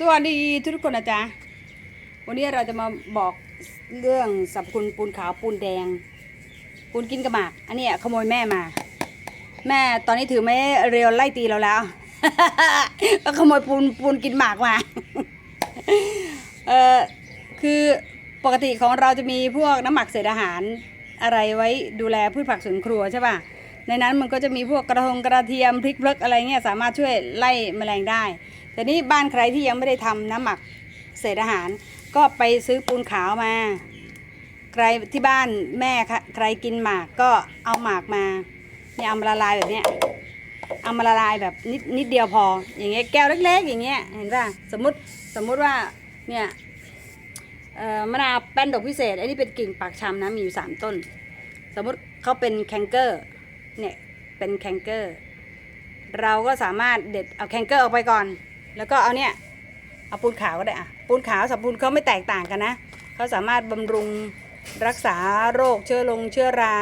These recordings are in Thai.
สวัสดีทุกคนนะจ๊ะ วันนี้เราจะมาบอกเรื่องสรรพคุณปูนขาวปูนแดง ปูนกินกระหมาก อันนี้ขโมยแม่มา แม่ตอนนี้ถือไม่เรียวไล่ตีเราแล้วก็ขโมยปูนปูนกินหมากมา เออคือปกติของเราจะมีพวกน้ำหมักเศษอาหารอะไรไว้ดูแลพืชผักสวนครัวใช่ป่ะ ในนั้นมันก็จะมีพวกกระทงกระเทียมพริกเพลกอะไรเงี้ยสามารถช่วยไล่แมลงได้ แต่นี่บ้านใครที่ยังไม่ได้ทำน้ำหมักเศษอาหาร ก็ไปซื้อปูนขาวมา ใครที่บ้านแม่ค่ะใครกินหมากก็เอาหมากมาเนี่ยเอามาละลายแบบเนี้ยเอามาละลายแบบนิดนิดเดียวพอ อย่างเงี้ยแก้วเล็ก ๆ อย่างเงี้ยเห็นป่ะสมมติสมมุติว่าเนี่ยมะนาวแป้นดอกพิเศษ อันนี้เป็นกิ่งปากชำนะมีอยู่สามต้น สมมติเขาเป็นแคนเกอร์เนี่ยเป็นแคนเกอร์ เราก็สามารถเด็ดเอาแคนเกอร์ออกไปก่อน แล้วก็เอาเนี่ยเอาปูนขาวก็ได้อะปูนขาวกับปูนเขาไม่แตกต่างกันนะเขาสามารถบำรุงรักษาโรคเชื้อลงเชื้อรา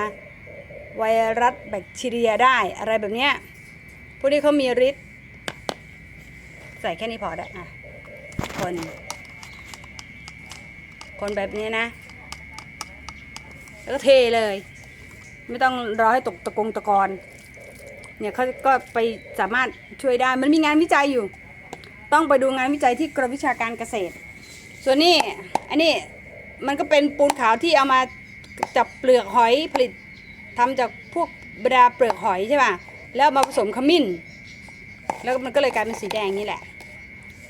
ไวรัสแบคทีเรียได้อะไรแบบเนี้ยพวกนี้เขามีฤทธิ์ใส่แค่นี้พอได้อะคน คนแบบนี้นะ แล้วก็เทเลย ไม่ต้องรอให้ตกตะกงตะกอนเนี่ยเขาก็ไปสามารถช่วยได้มันมีงานวิจัยอยู่ ต้องไปดูงานวิจัยที่กรมวิชาการเกษตร ส่วนนี้อันนี้มันก็เป็นปูนขาวที่เอามาจับเปลือกหอยผลิตทำจากพวกบรรดาเปลือกหอยใช่ป่ะแล้วมาผสมขมิ้น แล้วมันก็เลยกลายเป็นสีแดงนี่แหละ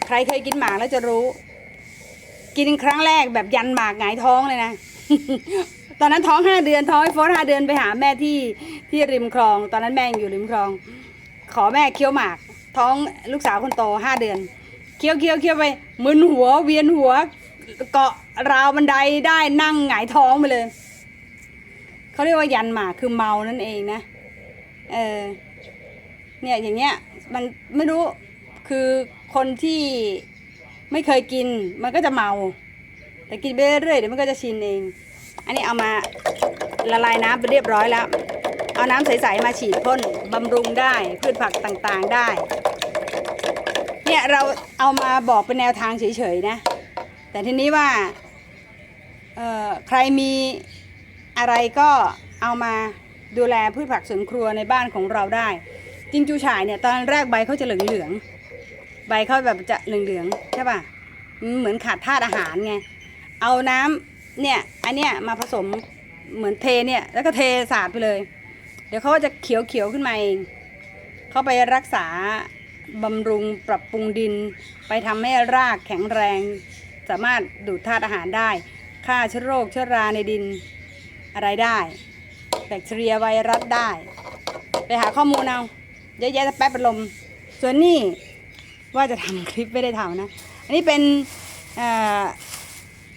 ใครเคยกินหมากแล้วจะรู้ กินครั้งแรกแบบยันหมากหงายท้องเลยนะตอนนั้นท้องห้าเดือนท้องไอ้โฟนห้าเดือนไปหาแม่ที่ที่ริมคลอง ตอนนั้นแม่งอยู่ริมคลอง ขอแม่เคี้ยวหมาก ท้องลูกสาวคนโตห้าเดือน เคี้ยวเคี้ยวเคี้ยวไปมึนหัวเวียนหัว เกาะราวบันไดได้นั่งหงายท้องไปเลย เขาเรียกว่ายันหมาคือเมานั่นเองนะ เออ เนี่ยอย่างเงี้ย มันไม่รู้คือคนที่ไม่เคยกิน มันก็จะเมา แต่กินไปเรื่อยๆเดี๋ยวมันก็จะชินเอง อันนี้เอามาละลายน้ำไปเรียบร้อยแล้ว เอาน้ำใสๆมาฉีดพ่นบำรุงได้พืชผักต่างๆได้ เนี่ยเราเอามาบอกเป็นแนวทางเฉยๆนะ แต่ทีนี้ว่าเอ่อใครมีอะไรก็เอามาดูแลพืชผักสวนครัวในบ้านของเราได้ จิงจูฉ่ายเนี่ยตอนแรกใบเขาจะเหลืองๆใบเขาแบบจะเหลืองๆใช่ป่ะเหมือนขาดธาตุอาหารไงเอาน้ำเนี่ยอันเนี้ยมาผสมเหมือนเทเนี่ยแล้วก็เทสาดไปเลย ดี๋ยวเขาก็จะเขียวเขียวๆขึ้นมาเอง เขาไปรักษาบำรุงปรับปรุงดิน ไปทำให้รากแข็งแรง สามารถดูดธาตุอาหารได้ฆ่าเชื้อโรคเชื้อราในดินอะไรได้ แบคทีเรียไวรัสได้ ไปหาข้อมูลเอาเยอะแยะแต่แป๊บเป็นลม ส่วนนี้ว่าจะทำคลิปไม่ได้ทำนะ อันนี้เป็นเอ่อ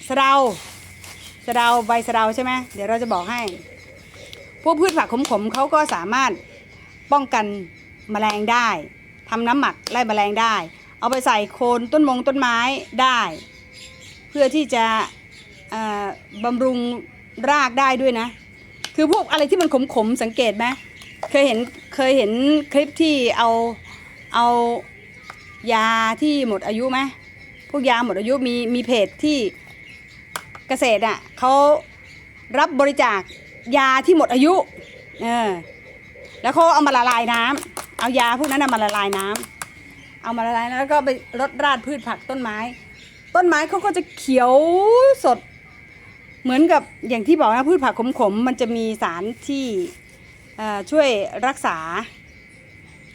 สะเดาสะเดาใบสะเดาใช่ไหมเดี๋ยวเราจะบอกให้ วกพืชผักขมๆเขาก็สามารถป้องกันแมลงได้ทำน้ำหมักไล่แมลงได้ เอาไปใส่โคนต้นมงต้นไม้ได้ เพื่อที่จะเอ่อบำรุงรากได้ด้วยนะ คือพวกอะไรที่มันขมๆสังเกตไหมเคยเห็นเคยเห็นคลิปที่เอาเอายาที่หมดอายุไหมพวกยาหมดอายุมีมีเพจที่เกษตรอะเขารับบริจาค ยาที่หมดอายุเออแล้วเขาเอามาละลายน้ำเอายาพวกนั้นมาละลายน้ำเอามาละลายแล้วก็ไปรดราดพืชผักต้นไม้ ต้นไม้เขาก็จะเขียวสด เหมือนกับอย่างที่บอกนะพืชผักขมๆมันจะมีสารที่ช่วยรักษา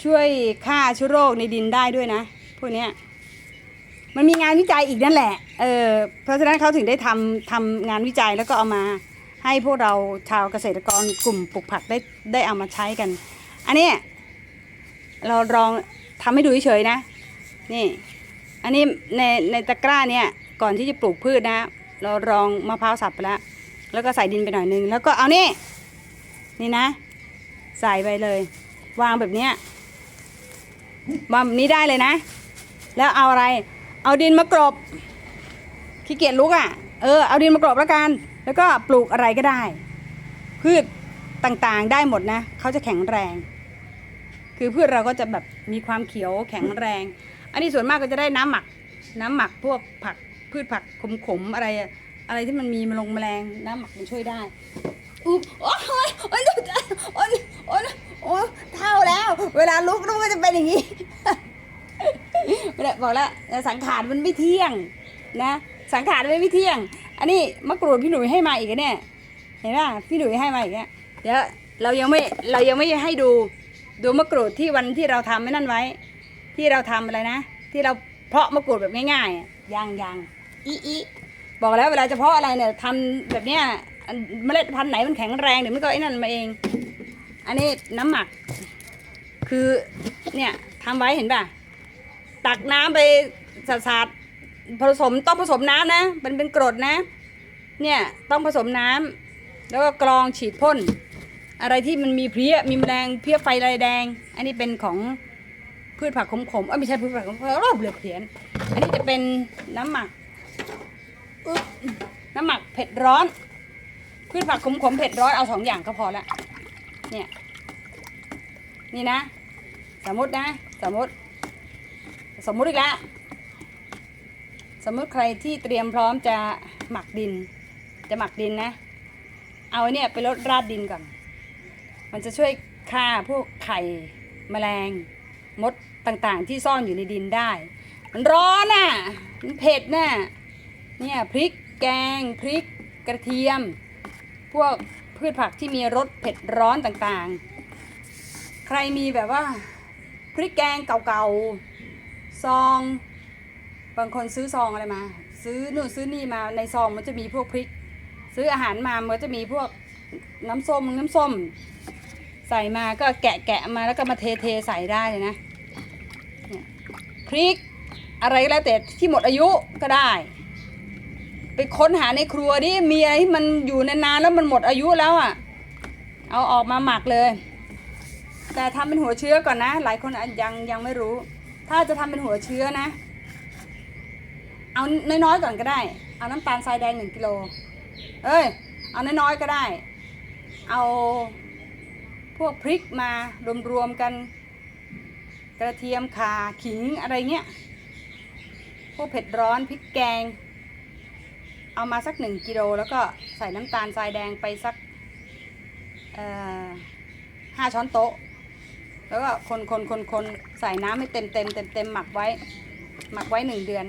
ช่วยฆ่าเชื้อโรคในดินได้ด้วยนะ พวกนี้มันมีงานวิจัยอีกนั่นแหละเออเพราะฉะนั้นเขาถึงได้ทำทำงานวิจัยแล้วก็เอามา ให้พวกเราชาวเกษตรกรกลุ่มปลูกผักได้ได้เอามาใช้กัน อันนี้เราลองทำให้ดูเฉยๆนะ นี่ อันนี้ในในตะกร้าเนี่ยก่อนที่จะปลูกพืชนะ เรารองมะพร้าวสับไปแล้ว แล้วก็ใส่ดินไปหน่อยนึง แล้วก็เอานี่ นี่นะ ใส่ไปเลย วางแบบเนี้ยวางแบบนี้ได้เลยนะ แล้วเอาอะไร เอาดินมากรบขี้เกียจลุกอะ เออ เอาดินมากรบแล้วกัน แล้วก็ปลูกอะไรก็ได้ พืชต่างๆได้หมดนะเขาจะแข็งแรง คือพืชเราก็จะแบบมีความเขียวแข็งแรง อันนี้ส่วนมากก็จะได้น้ำหมัก น้ำหมักพวกผักพืชผักขมๆอะไรอะไรที่มันมีมลงแมลงน้ำหมักมันช่วยได้อุ๊บโอ้ยโอ้ยโอ้ยโอ้ยโอ้ยเท่าแล้ว เวลาลุกลุกก็จะเป็นอย่างนี้บอกแล้วสังขารมันไม่เที่ยงนะ สังขารมันไม่เที่ยง อันนี้มะกรูดพี่หนุ่ยให้มาอีกอะเนี่ยเห็นป่ะพี่หนุ่ยให้มาอีกเนี่ยเดี๋ยวเรายังไม่เรายังไม่ให้ดูดูมะกรูดที่วันที่เราทำไม่นั่นไว้ ที่เราทำอะไรนะ ที่เราเพาะมะกรูดแบบง่ายๆอะยังยังอีอีบอกแล้วเวลาจะเพาะอะไรเนี่ยทำแบบเนี้ยอันเมล็ดพันธุ์ไหนมันแข็งแรงเดี๋ยวมันก็ไอ้นั่นมาเอง อันนี้น้ำหมัก คือเนี่ยทำไว้เห็นป่ะตักน้ำไปสาดสาด ผสมต้องผสมน้ำนะ มันเป็นกรดนะ เนี่ยต้องผสมน้ำแล้วก็กรองฉีดพ่น อะไรที่มันมีเพลี้ยมีแมลงเพลี้ยไฟลายแดง อันนี้เป็นของพืชผักขมๆเอ้ยไม่ใช่พืชผักขมๆรอบเหลือเพียน อันนี้จะเป็นน้ำหมักน้ำหมักเผ็ดร้อน พืชผักขมๆเผ็ดร้อนเอาสองอย่างก็พอละเนี่ยนี่นะ สมมตินะ สมมติ สมมติอีกแล้ว สมมุติใครที่เตรียมพร้อมจะหมักดิน จะหมักดินนะ เอาเนี่ยไปลดราดดินก่อน มันจะช่วยฆ่าพวกไข่แมลง มดต่างๆ ที่ซ่อนอยู่ในดินได้ มันร้อนน่ะ มันเผ็ดน่ะ เนี่ยพริกแกงพริกกระเทียม พวกพืชผักที่มีรสเผ็ดร้อนต่างๆ ใครมีแบบว่าพริกแกงเก่าๆ ซอง บางคนซื้อซองอะไรมา ซื้อนู่นซื้อนี่มาในซองมันจะมีพวกพริก ซื้ออาหารมามันจะมีพวกน้ำส้มน้ำส้ม ใส่มาก็แกะแกะมาแล้วก็มาเทเทใส่ได้เลยนะพริกอะไรก็แล้วแต่ที่หมดอายุก็ได้ ไปค้นหาในครัวดิมีอะไรที่มันอยู่นานๆแล้วมันหมดอายุแล้วอะ เอาออกมาหมักเลย แต่ทำเป็นหัวเชื้อก่อนนะ หลายคนยังยังไม่รู้ ถ้าจะทำเป็นหัวเชื้อนะ เอาน้อยๆก่อนก็ได้ เอาน้ำตาลทรายแดงหนึ่งกิโล เอ้ย เอาน้อยๆก็ได้ เอาพวกพริกมารวมๆกัน กระเทียมข่าขิงอะไรเงี้ย พวกเผ็ดร้อนพริกแกง เอามาสักหนึ่งกิโลแล้วก็ใส่น้ำตาลทรายแดงไปสักห้าช้อนโต๊ะ แล้วก็คนคนคนคนใส่น้ำให้เต็มเต็มเต็มเต็มหมักไว้ หมักไว้หนึ่งเดือน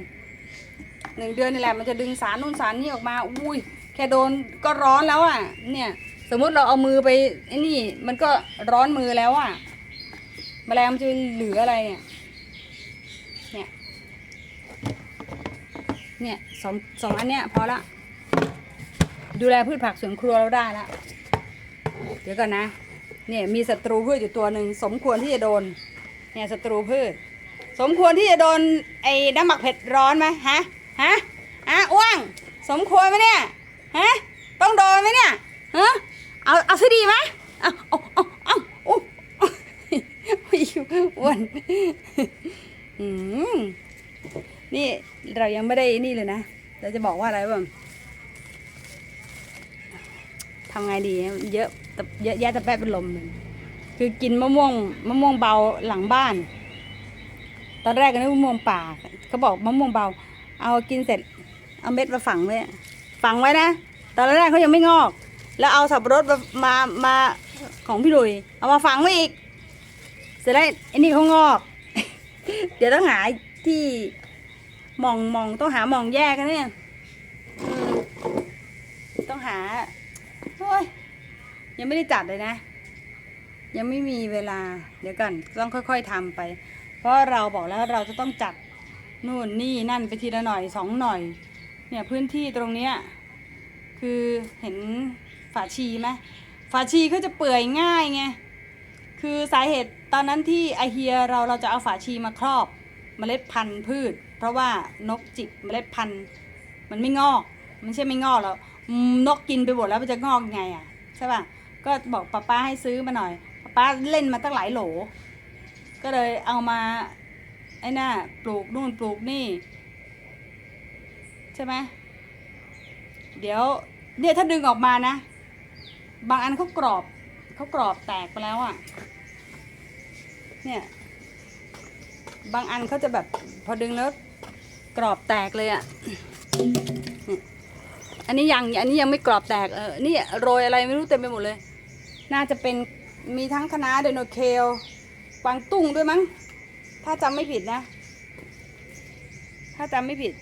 หนึ่งเดือนนี่แหละมันจะดึงสารนู่นสารนี่ออกมา อุ้ยแค่โดนก็ร้อนแล้วอะ เนี่ย สมมุติเราเอามือไปไอ้นี่ มันก็ร้อนมือแล้วอะแมลงมันจะเหลืออะไรเนี่ย เนี่ย เนี่ยสองสองอันเนี้ยพอละ ดูแลพืชผักสวนครัวเราได้ละ เดี๋ยวก่อนนะ เนี่ยมีศัตรูพืชอยู่ตัวหนึ่งสมควรที่จะโดน เนี่ยศัตรูพืช สมควรที่จะโดนไอ้น้ำหมักเผ็ดร้อนไหมฮะ ฮะอะอ้วง สมควรไหมเนี่ยฮะต้องโดนไหมเนี่ยฮะเอาเอาซะดีไหมเอาเอาเอาเอาโอ้ยอ้วนอืมนี่เรายังไม่ได้นี่เลยนะ เราจะบอกว่าอะไรบ้างทำไงดีเยอะเยอะแยะแต่แป๊บเป็นลมเลยคือกินมะม่วงมะม่วงเบาหลังบ้าน ตอนแรกก็นึกมะม่วงป่าเขาบอกมะม่วงเบา เอากินเสร็จ เอาเม็ดมาฝังไว้ฝังไว้นะ ตอนแรกเขายังไม่งอก แล้วเอาสับปะรดมามามาของพี่หลุยเอามาฝังไว้อีก เสร็จแล้วไอ้นี่เขางอก เดี๋ยวต้องหาที่มองมองต้องหามองแยกกันเนี่ยต้องหาโอ้ยยังไม่ได้จัดเลยนะ ยังไม่มีเวลา เดี๋ยวก่อนต้องค่อย ๆทำไป เพราะเราบอกแล้วเราจะต้องจัด นู่นนี่นั่นไปทีละหน่อยสองหน่อย เนี่ยพื้นที่ตรงเนี้ยคือเห็นฝาชีไหมฝาชีเขาจะเปื่อยง่ายไงคือสาเหตุตอนนั้นที่ไอเฮียเราเราจะเอาฝาชีมาครอบเมล็ดพันธุ์พืช เพราะว่านกจิกเมล็ดพันธุ์มันไม่งอก มันไม่ใช่ไม่งอกแล้วนกกินไปหมดแล้วมันจะงอกยังไงอะใช่ป่ะก็บอกป้าป้าให้ซื้อมาหน่อยป้าป้าเล่นมาตั้งหลายโหล ก็เลยเอามา ไอ้น่าปลูกนู่นปลูกนี่ ใช่ไหมเดี๋ยวเนี่ยถ้าดึงออกมานะ บางอันเขากรอบเขากรอบแตกไปแล้วอะ เนี่ย บางอันเขาจะแบบพอดึงแล้วกรอบแตกเลยอะ่ะอันนี้ยังอันนี้ยังไม่กรอบแตกเออนี่โรยอะไรไม่รู้เต็มไปหมดเลย น่าจะเป็นมีทั้งคณะน้าไดโนเคลกวางตุ้งด้วยมั้ง ถ้าจำไม่ผิดนะ ถ้าจำไม่ผิด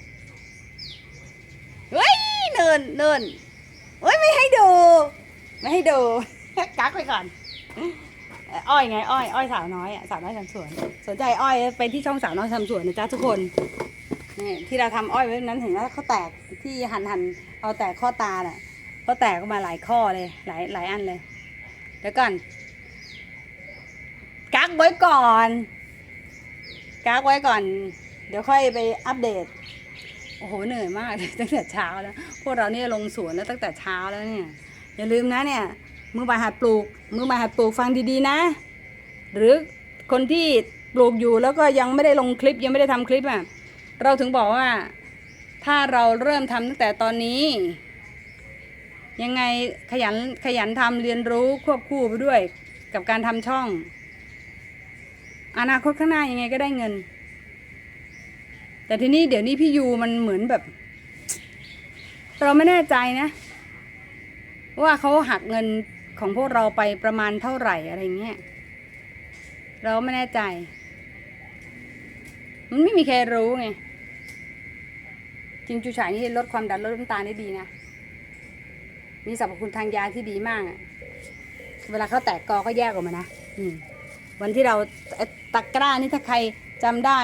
เฮ้ย เนินเนินเฮ้ย ไม่ให้ดู ไม่ให้ดู กักไปก่อน อ้อยไง อ้อย อ้อยสาวน้อยอะ สาวน้อยทำสวน สนใจอ้อยไปที่ช่องสาวน้อยทำสวนนะจ๊ะทุกคนนี่ที่เราทำอ้อยไว้นั้นเห็นแล้วเขาแตกที่หันหันเอาแตกข้อตาน่ะเขาแตกออกมาหลายข้อเลย หลายหลายอันเลยเดี๋ยวก่อนกักไว้ก่อน กักไว้ก่อน เดี๋ยวค่อยไปอัปเดต โอ้โหเหนื่อยมากเลยตั้งแต่เช้าแล้ว พวกเราเนี่ยลงสวนแล้วตั้งแต่เช้าแล้วเนี่ย อย่าลืมนะเนี่ย มือใหม่หัดปลูก มือใหม่หัดปลูกฟังดีๆนะ หรือคนที่ปลูกอยู่แล้วก็ยังไม่ได้ลงคลิปยังไม่ได้ทำคลิปอะ เราถึงบอกว่า ถ้าเราเริ่มทำตั้งแต่ตอนนี้ ยังไงขยันขยันทำเรียนรู้ควบคู่ไปด้วยกับการทำช่อง อนาคตข้างหน้ายังไงก็ได้เงิน แต่ทีนี้เดี๋ยวนี้พี่ยูมันเหมือนแบบ เราไม่แน่ใจนะ ว่าเขาหักเงินของพวกเราไปประมาณเท่าไหร่อะไรเงี้ยเราไม่แน่ใจ มันไม่มีใครรู้ไงจริงจูฉายนี่ลดความดันลดน้ำตาลได้ดีนะมีสรรพคุณทางยาที่ดีมากอะเวลาเขาแตกกอก็แยกออกมานะ อืม วันที่เราตะกร้านี่ถ้าใครจำได้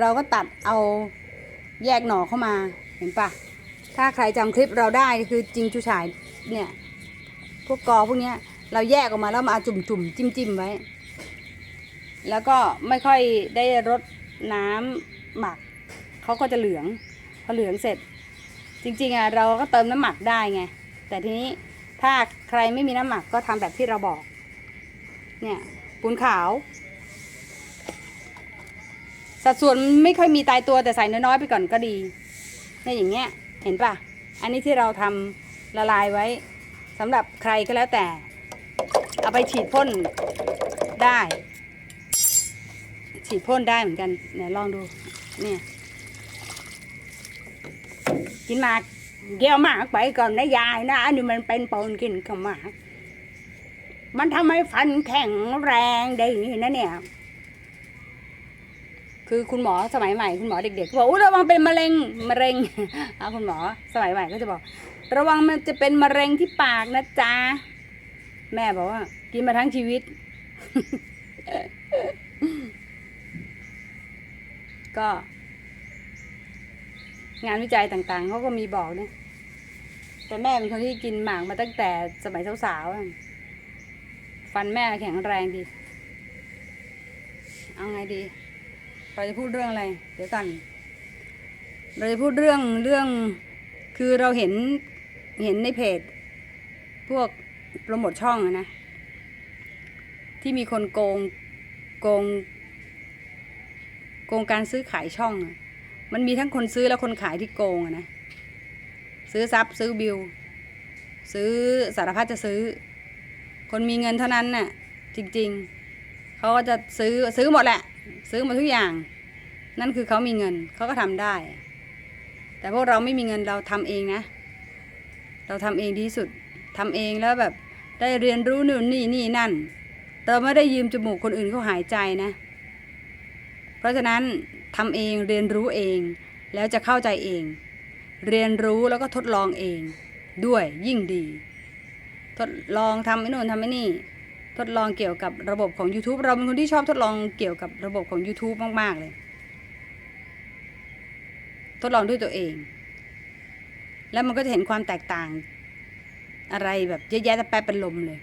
เราก็ตัดเอาแยกหน่อเข้ามาเห็นปะถ้าใครจำคลิปเราได้คือจริงจูฉายเนี่ยพวกกอพวกเนี้ยเราแยกออกมาแล้วมาจุ่มจุ่มจิ้มจิ้มไว้ แล้วก็ไม่ค่อยได้รดน้ำหมักเขาก็จะเหลืองพอเหลืองเสร็จ จริงๆอะเราก็เติมน้ำหมักได้ไง แต่ทีนี้ถ้าใครไม่มีน้ำหมักก็ทำแบบที่เราบอก เนี่ย ปูนขาว สัดส่วนไม่ค่อยมีตายตัวแต่ใส่น้อยๆไปก่อนก็ดีเนี่ยอย่างเงี้ยเห็นปะอันนี้ที่เราทำละลายไว้สำหรับใครก็แล้วแต่ เอาไปฉีดพ่นได้ ฉีดพ่นได้เหมือนกันเนี่ยลองดูเนี่ยกินหมากเกี่ยวหมากไปก่อนนะยายนะ อันนี้มันเป็นปนกินกับหมาก มันทำให้ฟันแข็งแรงได้นะเนี่ย คือคุณหมอสมัยใหม่คุณหมอเด็กๆบอกอุ๊ยระวังเป็นมะเร็งมะเร็งเอาคุณหมอสมัยใหม่ก็จะบอก ระวังมันจะเป็นมะเร็งที่ปากนะจ๊ะแม่บอกว่า กินมาทั้งชีวิต ก็ งานวิจัยต่างๆเขาก็มีบอกเนะแต่แม่เป็นคนที่กินหมากมาตั้งแต่สมัยสาวๆ ฟันแม่แข็งแรงดี เอาไงดี เราจะพูดเรื่องอะไร เดี๋ยวกันเราจะพูดเรื่องเรื่อง คือเราเห็นเห็นในเพจ พวกโปรโมทช่องนะ ที่มีคนโกงโกง โกงการซื้อขายช่อง มันมีทั้งคนซื้อและคนขายที่โกงนะ ซื้อทรัพย์ซื้อบิลซื้อสารพัดจะซื้อ คนมีเงินเท่านั้นน่ะจริง ๆ เขาก็จะซื้อซื้อหมดแหละ ซื้อหมดทุกอย่าง นั่นคือเขามีเงินเขาก็ทำได้ แต่พวกเราไม่มีเงินเราทำเองนะ เราทำเองดีที่สุดทำเองแล้วแบบได้เรียนรู้นู่นนี่นี่นั่น เราไม่ได้ยืมจมูกคนอื่นเขาหายใจนะ เพราะฉะนั้นทำเองเรียนรู้เอง แล้วจะเข้าใจเอง เรียนรู้แล้วก็ทดลองเอง ด้วยยิ่งดี ทดลองทำไอ้นู่นทำไอ้นี่ ทดลองเกี่ยวกับระบบของ YouTube เราเป็นคนที่ชอบทดลองเกี่ยวกับระบบของ YouTube มากๆเลย ทดลองด้วยตัวเอง แล้วมันก็จะเห็นความแตกต่าง อะไรแบบเยอะแยะแต่แปะเป็นลมเลย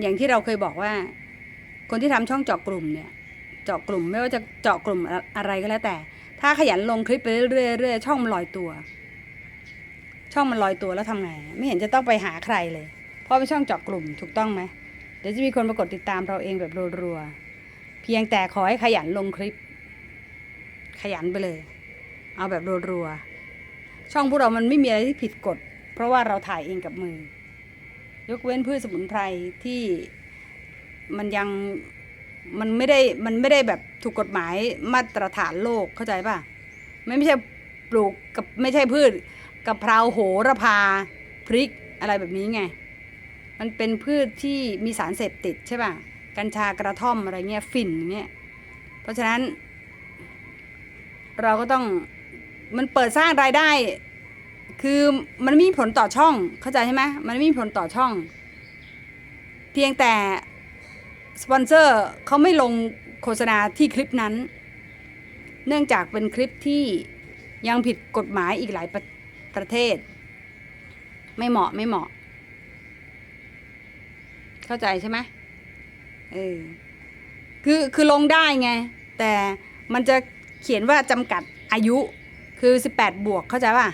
อย่างที่เราเคยบอกว่า คนที่ทำช่องเจาะกลุ่มเนี่ยเจาะกลุ่มไม่ว่าจะเจาะกลุ่มอะอะไรก็แล้วแต่ ถ้าขยันลงคลิปไปเรื่อยๆช่องมันลอยตัว ช่องมันลอยตัวแล้วทำไง ไม่เห็นจะต้องไปหาใครเลย เพราะเป็นช่องเจาะกลุ่มถูกต้องไหมเดี๋ยวจะมีคนมากดติดตามเราเองแบบรัวๆเพียงแต่ขอให้ขยันลงคลิป ขยันไปเลย เอาแบบรัวๆช่องพวกเรามันไม่มีอะไรที่ผิดกฎ เพราะว่าเราถ่ายเองกับมือ ยกเว้นพืชสมุนไพรที่มันยังมันไม่ได้มันไม่ได้แบบถูกกฎหมายมาตรฐานโลกเข้าใจป่ะไม่ไม่ใช่ปลูกกับไม่ใช่พืช กะเพราโหระพา พริกอะไรแบบนี้ไง มันเป็นพืชที่มีสารเสพติดใช่ป่ะ กัญชากระท่อมอะไรเงี้ยฝิ่นอย่างเงี้ย เพราะฉะนั้น เราก็ต้องมันเปิดสร้างรายได้ คือมันไม่มีผลต่อช่องเข้าใจใช่ไหมมันไม่มีผลต่อช่อง เพียงแต่สปอนเซอร์เขาไม่ลงโฆษณาที่คลิปนั้น เนื่องจากเป็นคลิปที่ยังผิดกฎหมายอีกหลาย ประเทศ ไม่เหมาะไม่เหมาะ เข้าใจใช่ไหมเออคือคือลงได้ไง แต่มันจะเขียนว่าจำกัดอายุคือ 18 บวกเข้าใจป่ะ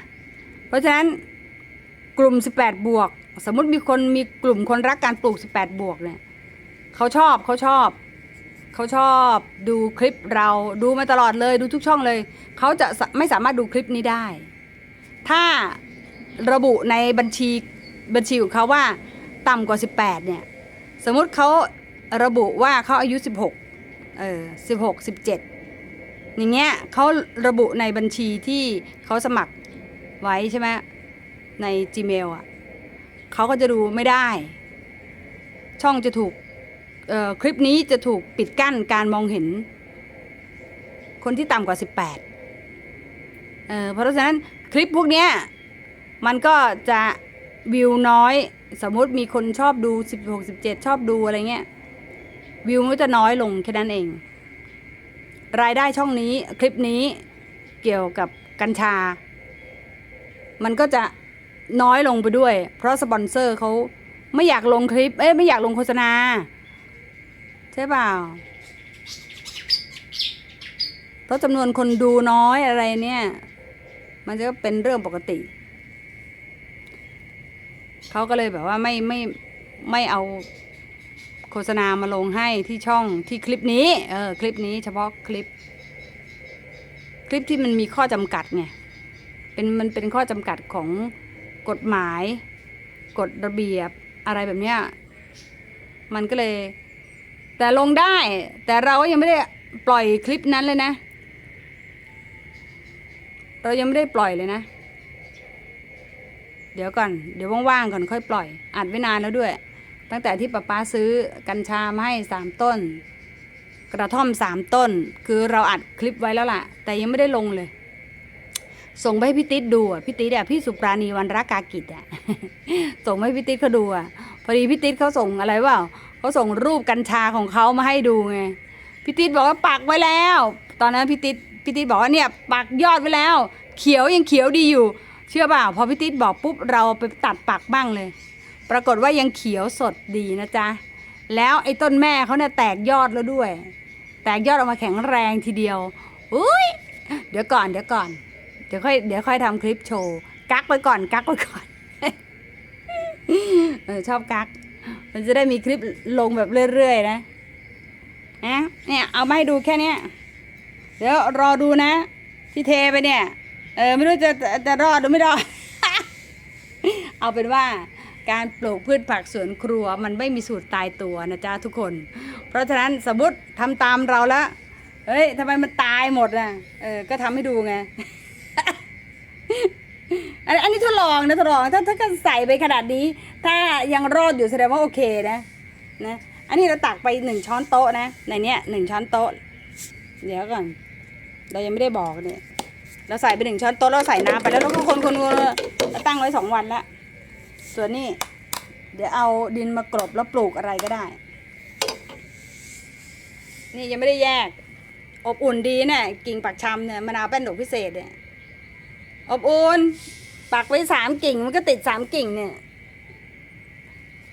เพราะฉะนั้นกลุ่ม 18 บวก สมมติมีคนมีกลุ่มคนรักการปลูก 18 บวกเนี่ยเขาชอบเขาชอบเขาชอบดูคลิปเราดูมาตลอดเลยดูทุกช่องเลย เขาจะไม่สามารถดูคลิปนี้ได้ ถ้าระบุในบัญชีบัญชีของเขาว่า ต่ำกว่า 18 เนี่ย สมมุติเขาระบุว่าเขาอายุ 16 เออ 16 17 อย่างเงี้ยเขาระบุในบัญชีที่เขาสมัครไว้ใช่ไหมใน Gmail อะเขาก็จะดูไม่ได้ ช่องจะถูกเอ่อคลิปนี้จะถูกปิดกั้นการมองเห็น คนที่ต่ำกว่า 18 เออเพราะฉะนั้น คลิปพวกเนี้ยมันก็จะวิวน้อย สมมติมีคนชอบดู 16 17 ชอบดูอะไรเงี้ยวิวมันจะน้อยลงแค่นั้นเอง รายได้ช่องนี้คลิปนี้เกี่ยวกับกัญชา มันก็จะน้อยลงไปด้วย เพราะสปอนเซอร์เขาไม่อยากลงคลิป เอ้ยไม่อยากลงโฆษณา ใช่เปล่า เพราะจำนวนคนดูน้อยอะไรเนี่ย มันจะเป็นเรื่องปกติ เขาก็เลยแบบว่าไม่ไม่ไม่เอาโฆษณามาลงให้ที่ช่องที่คลิปนี้เออคลิปนี้เฉพาะคลิป คลิปที่มันมีข้อจำกัดไงเป็นมันเป็นข้อจำกัดของกฎหมาย กฎระเบียบอะไรแบบเนี้ยมันก็เลย แต่ลงได้ แต่เราก็ยังไม่ได้ปล่อยคลิปนั้นเลยนะ เรายังไม่ได้ปล่อยเลยนะ เดี๋ยวก่อน เดี๋ยวว่างๆก่อนค่อยปล่อย อัดไว้นานแล้วด้วย ตั้งแต่ที่ป้าป้าซื้อกัญชามาให้สามต้น กระท่อมสามต้น คือเราอัดคลิปไว้แล้วล่ะ แต่ยังไม่ได้ลงเลย ส่งไปให้พี่ติ๊ดดูอะพี่ติ๊ดอะพี่สุปราณีวันรักกากิจอะ ส่งให้พี่ติ๊ดเขาดูอะ พอดีพี่ติ๊ดเขาส่งอะไรเปล่าเขาส่งรูปกัญชาของเขามาให้ดูไงพี่ติ๊ดบอกว่าปักไว้แล้ว ตอนนั้นพี่ติ๊ด พี่ติ๊ดบอกว่าเนี่ยปักยอดไว้แล้ว เขียวยังเขียวดีอยู่ เชื่อเปล่าพอพี่ติ๊ดบอกปุ๊บเราไปตัดปักบ้างเลย ปรากฏว่ายังเขียวสดดีนะจ๊ะแล้วไอ้ต้นแม่เขาเนี่ยแตกยอดแล้วด้วย แตกยอดออกมาแข็งแรงทีเดียวอุ้ยเดี๋ยวก่อนเดี๋ยวก่อนเดี๋ยวค่อยเดี๋ยวค่อยทำคลิปโชว์กักไปก่อนกักไปก่อนออชอบกัก มันจะได้มีคลิปลงแบบเรื่อยๆนะนะเนี่ยเอามาให้ดูแค่เนี้ย ดี๋ยวรอดูนะ ที่เทไปเนี่ย เออไม่รู้จะจะรอดหรือไม่รอด เอาเป็นว่าการปลูกพืชผักสวนครัวมันไม่มีสูตรตายตัวนะจ๊ะทุกคน เพราะฉะนั้นสมมติทำตามเราแล้วเฮ้ยทำไมมันตายหมดน่ะ เออ ก็ทำให้ดูไง อันนี้ทดลองนะทดลอง ถ้าถ้ากิดใส่ไปขนาดนี้ ถ้ายังรอดอยู่แสดงว่าโอเคนะ นะ อันนี้เราตักไปหนึ่งช้อนโต๊ะนะ ในเนี้ยหนึ่งช้อนโต๊ะ เดี๋ยวก่อน เรายังไม่ได้บอกเนี่ยเราใส่ไปหนึ่งช้อนโต๊ะเราใส่น้ำไปแล้วเราก็คนคนคนแล้วตั้งไว้สองวันแล้วส่วนนี้ เดี๋ยวเอาดินมากรบแล้วปลูกอะไรก็ได้ นี่ยังไม่ได้แยก อบอุ่นดีเนี่ยกิ่งปักชำเนี่ยมะนาวแป้นดกพิเศษเนี่ยอบอุ่นปักไว้สามกิ่งมันก็ติดสามกิ่งเนี่ย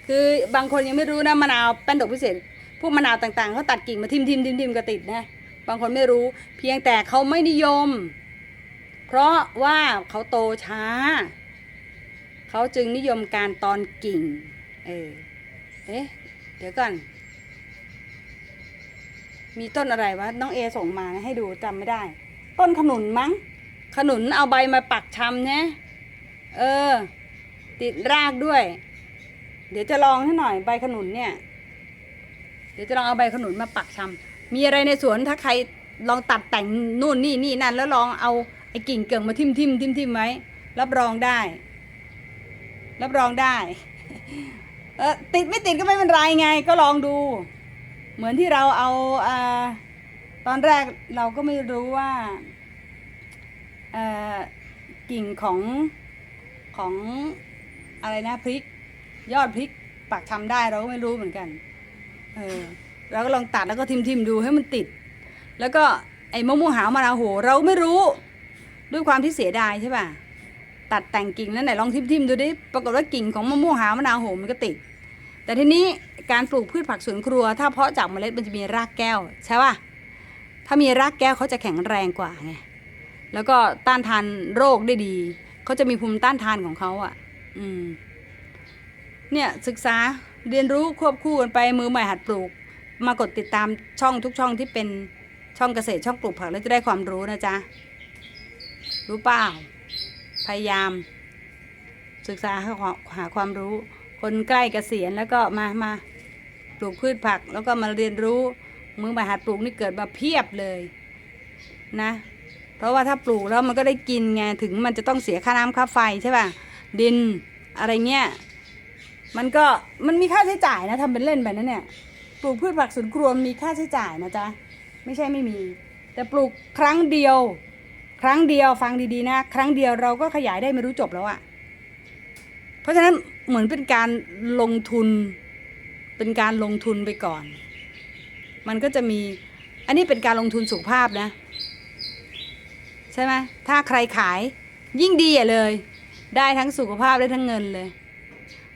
คือบางคนยังไม่รู้นะมะนาวแป้นดกพิเศษ พวกมะนาวต่างๆเขาตัดกิ่งมาทิมทิมทิมทิมก็ติดนะ บางคนไม่รู้ เพียงแต่เขาไม่นิยม เพราะว่าเขาโตช้า เขาจึงนิยมการตอนกิ่ง เออเอ๊ะเดี๋ยวก่อน มีต้นอะไรวะ น้องเอส่งมาให้ดูจำไม่ได้ ต้นขนุนมั้ง ขนุนเอาใบมาปักชำนะเออ ติดรากด้วย เดี๋ยวจะลองให้หน่อยใบขนุนเนี่ย เดี๋ยวจะลองเอาใบขนุนมาปักชำ มีอะไรในสวนถ้าใครลองตัดแต่งนู่นนี่นี่นั่น แล้วลองเอาไอ้กิ่งเกิ่งมาทิ่มทิ่มทิ่มทิ่มไว้รับรองได้ รับรองได้เออติดไม่ติดก็ไม่เป็นไรไง ก็ลองดู เหมือนที่เราเอาอาตอนแรกเราก็ไม่รู้ว่าเออกิ่งของของอะไรนะพริก ยอดพริกปักทำได้เราก็ไม่รู้เหมือนกัน เออ เราก็ลองตัดแล้วก็ทิมทิมๆดูให้มันติด แล้วก็ไอ้มะม่วงหาวมะนาวโห เราไม่รู้ด้วยความที่เสียดายใช่ป่ะตัดแต่งกิ่งแล้วไหนลองทิมทิมๆดูดิปรากฏว่ากิ่งของมะม่วงหาวมะนาวโหมันก็ติด แต่ทีนี้การปลูกพืชผักสวนครัว ถ้าเพาะจากเมล็ดมันจะมีรากแก้วใช่ป่ะถ้ามีรากแก้วเขาจะแข็งแรงกว่าไงแล้วก็ต้านทานโรคได้ดีเขาจะมีภูมิต้านทานของเขาอะ อืม เนี่ยศึกษาเรียนรู้ควบคู่กันไปมือใหม่หัดปลูก มากดติดตามช่องทุกช่องที่เป็นช่องเกษตรช่องปลูกผักแล้วจะได้ความรู้นะจ๊ะ รู้เปล่า พยายาม ศึกษาหาความหาความรู้ คนใกล้เกษียณแล้วก็มามาปลูกพืชผัก แล้วก็มาเรียนรู้มือใหม่หัดปลูกนี่เกิดมาเพียบเลยนะ เพราะว่าถ้าปลูกแล้วมันก็ได้กินไงถึงมันจะต้องเสียค่าน้ำค่าไฟใช่ป่ะดินอะไรเงี้ยมันก็มันมีค่าใช้จ่ายนะทำเป็นเล่นไปนะเนี่ย ปลูกพืชผักสวนครัวมีค่าใช้จ่ายนะจ๊ะไม่ใช่ไม่มี แต่ปลูกครั้งเดียว ครั้งเดียวฟังดีๆนะ ครั้งเดียวเราก็ขยายได้ไม่รู้จบแล้วอะเพราะฉะนั้นเหมือนเป็นการลงทุนเป็นการลงทุนไปก่อน มันก็จะมีอันนี้เป็นการลงทุนสุขภาพนะ ใช่ไหมถ้าใครขายยิ่งดีอะเลย ได้ทั้งสุขภาพได้ทั้งเงินเลย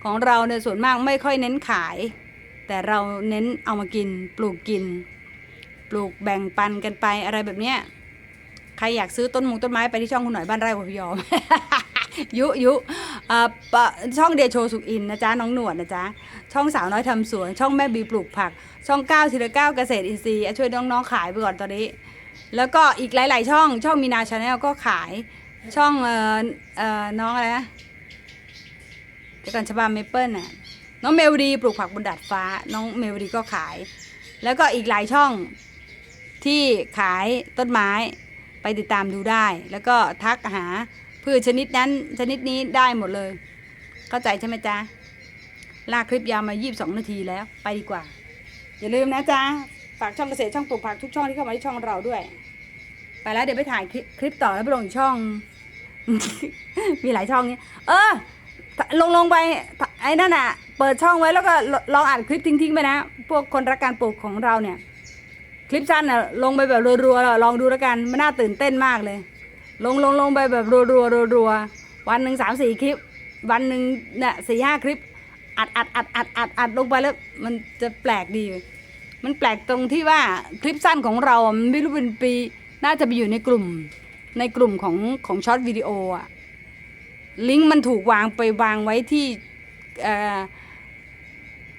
ของเราเนี่ยส่วนมากไม่ค่อยเน้นขาย แต่เราเน้นเอามากิน ปลูกกิน ปลูกแบ่งปันกันไปอะไรแบบเนี้ยใครอยากซื้อต้นมงต้นไม้ไปที่ช่องคุณหน่อยบ้านไร่หัวพยอม ยุยุช่องเดโชสุกอินนะจ๊ะน้องหนวดนะจ๊ะช่องสาวน้อยทำสวน ช่องแม่บีปลูกผัก ช่องเก้าทีละเก้าเกษตรอินทรีย์ช่วยน้องๆขายไปก่อนตอนนี้ แล้วก็อีกหลาย ๆ ช่อง ช่องมีนาชาแนลก็ขายช่องเออเออน้องอะไรนะเดี๋ยวก่อนชบาเมเปิลน่ะ น้องเมลดีปลูกผักบนดาดฟ้า น้องเมลดีก็ขาย แล้วก็อีกหลายช่องที่ขายต้นไม้ไปติดตามดูได้ แล้วก็ทักหาพืชชนิดนั้นชนิดนี้ได้หมดเลย เข้าใจใช่ไหมจ๊ะ ลากคลิปยาวมา 22 นาทีแล้วไปดีกว่า อย่าลืมนะจ๊ะ ฝากช่องเกษตรช่องปลูกผักทุกช่องที่เข้ามาที่ช่องเราด้วย ไปแล้วเดี๋ยวไปถ่ายคลิปต่อแล้วไปลงอีกช่อง มีหลายช่องนี้ เออ ลงลงไป ไอ้นั่นอะ เปิดช่องไว้แล้วก็ลองอ่านคลิปทิ้งๆไปนะ พวกคนรักการปลูกของเราเนี่ย คลิปสั้นอะลงไปแบบรัวๆลองดูแล้วกันมันน่าตื่นเต้นมากเลย ลงลงลงไปแบบรัวๆรัวๆวันหนึ่งสามสี่คลิป วันหนึ่งเนี่ยสี่ห้าคลิปอัดอัดอัดอัดอัดอัดลงไปแล้วมันจะแปลกดี มันแปลกตรงที่ว่าคลิปสั้นของเรามันไม่รู้เป็นปี น่าจะไปอยู่ในกลุ่มในกลุ่มของของช็อตวิดีโออะลิงก์มันถูกวางไปวางไว้ที่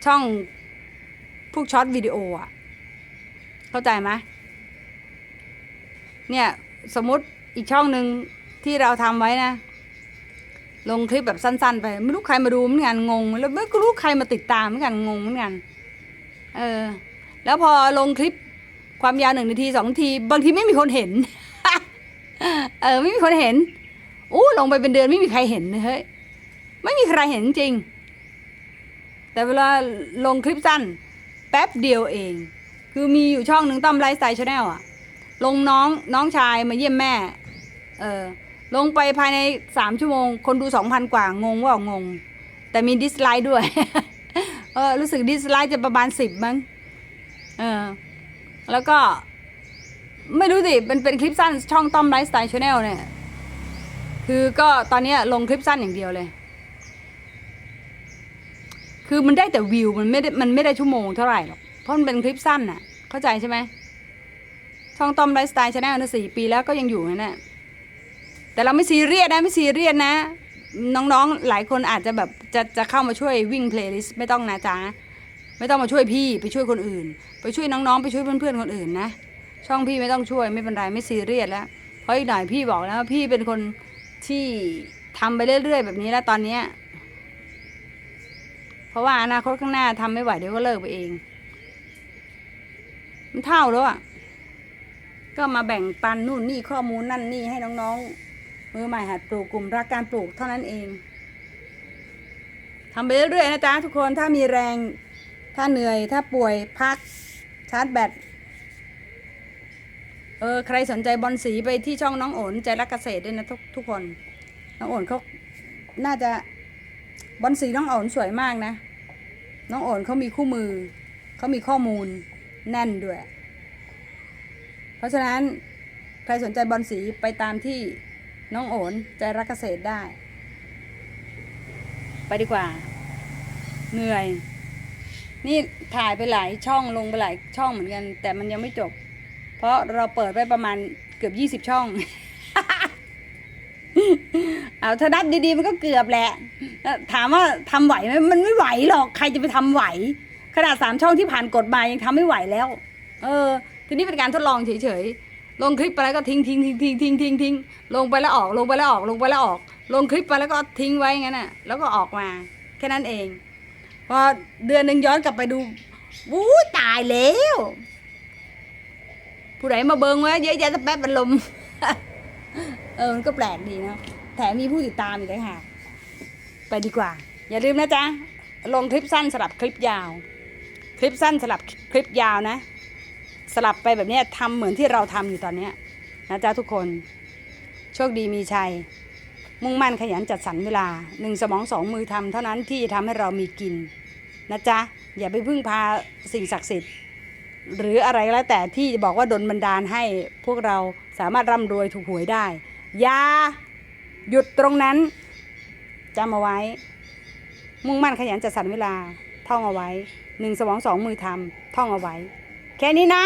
ช่องพวกช็อตวิดีโออะ เข้าใจไหมเนี่ยสมมติอีกช่องหนึ่งที่เราทำไว้นะ ลงคลิปแบบสั้น ๆ ไป ไม่รู้ใครมาดูเหมือนกันงง แล้วไม่รู้ใครมาติดตามเหมือนกันงงเหมือนกันเออแล้วพอลงคลิปความยาวหนึ่งนาทีสองนาที บางทีไม่มีคนเห็น เออไม่มีคนเห็นอู้ลงไปเป็นเดือนไม่มีใครเห็นเลยเฮ้ยไม่มีใครเห็นจริง แต่เวลาลงคลิปสั้น แป๊บเดียวเอง คือมีอยู่ช่องหนึ่งต้อมไลฟ์สไตล์ชาแนลอะลงน้องน้องชายมาเยี่ยมแม่ เออลงไปภายในสามชั่วโมง คนดูสองพันกว่างงว่างง แต่มีดิสไลค์ด้วย เออรู้สึกดิสไลค์จะประมาณสิบมั้งเออแล้วก็ ไม่รู้สิเป็นเป็นคลิปสั้นช่องต้อมไลฟ์สไตล์ชาแนลเนี่ย คือก็ตอนนี้ลงคลิปสั้นอย่างเดียวเลย คือมันได้แต่วิวมันไม่ได้มันไม่ได้ชั่วโมงเท่าไหร่หรอกเพราะมันเป็นคลิปสั้นน่ะ เข้าใจใช่ไหมช่องตอมไลฟ์สไตล์ชาแนลนะสี่ปีแล้วก็ยังอยู่นั่นแหละแต่เราไม่ซีเรียสนะไม่ซีเรียสนะ น้องๆหลายคนอาจจะแบบจะจะเข้ามาช่วยวิ่งเพลย์ลิสต์ไม่ต้องนะจ๊ะไม่ต้องมาช่วยพี่ไปช่วยคนอื่น ไปช่วยน้องๆไปช่วยเพื่อนๆคนอื่นนะช่องพี่ไม่ต้องช่วยไม่เป็นไรไม่ซีเรียสแล้วเพราะอีกหน่อยพี่บอกแล้วว่าพี่เป็นคนที่ทำไปเรื่อยๆ แบบนี้แล้วตอนเนี้ย ราะว่าอนาคตข้างหน้าทำไม่ไหวเดี๋ยวก็เลิกไปเอง มันเท่าแล้วอะ ก็มาแบ่งปันนู่นนี่ข้อมูลนั่นนี่ให้น้องๆ มือใหม่หัดปลูกกลุ่มรักการปลูกเท่านั้นเองทำไปเรื่อยๆนะจ๊ะทุกคนถ้ามีแรง ถ้าเหนื่อย ถ้าป่วยพักชาร์จแบตเออใครสนใจบอลสีไปที่ช่องน้องโอนใจรักเกษตรด้วยนะทุกทุกคน น้องโอนเขาน่าจะ บอลสีน้องโอนสวยมากนะ น้องโอนเขามีคู่มือ เขามีข้อมูลแน่นด้วย เพราะฉะนั้นใครสนใจบอลสีไปตามที่น้องโอนใจรักเกษตรได้ ไปดีกว่า เหนื่อย นี่ถ่ายไปหลายช่องลงไปหลายช่องเหมือนกัน แต่มันยังไม่จบ เพราะเราเปิดไปประมาณเกือบยี่สิบช่อง เอาถ้านัดดีๆมันก็เกือบแหละ ถามว่าทำไหวไหมมันไม่ไหวหรอกใครจะไปทำไหว ขนาดสามช่องที่ผ่านกฎมายังทำไม่ไหวแล้ว เออ ทีนี้เป็นการทดลองเฉยๆลงคลิปไปแล้วก็ทิ้งทิ้งทิ้งทิ้งทิ้งทิ้งทิ้งลงไปแล้วออกลงไปแล้วออกลงไปแล้วออก ลงคลิปไปแล้วก็ทิ้งไว้งั้นน่ะแล้วก็ออกมาแค่นั้นเองพอเดือนหนึ่งย้อนกลับไปดูวู้ตายแล้วผู้ใดมาเบิงวะเยอะแยะสแป๊บมันลม เออมันก็แปลกดีเนาะแถมมีผู้ติดตามอีกเลยค่ะไปดีกว่า อย่าลืมนะจ๊ะ ลงคลิปสั้นสลับคลิปยาว คลิปสั้นสลับคลิปยาวนะ สลับไปแบบนี้ทำเหมือนที่เราทำอยู่ตอนนี้นะจ๊ะทุกคน โชคดีมีชัย มุ่งมั่นขยันจัดสรรเวลาหนึ่งสมองสองมือทำเท่านั้นที่จะทำให้เรามีกินนะจ๊ะ อย่าไปพึ่งพาสิ่งศักดิ์สิทธิ์ หรืออะไรก็แล้วแต่ที่บอกว่าดนบันดาลให้พวกเราสามารถร่ำรวยถูกหวยได้ อย่าหยุดตรงนั้นจำเอาไว้ มุ่งมั่นขยันจัดสรรเวลาท่องเอาไว้หนึ่งสมองสองมือทำท่องเอาไว้ แค่นี้นะ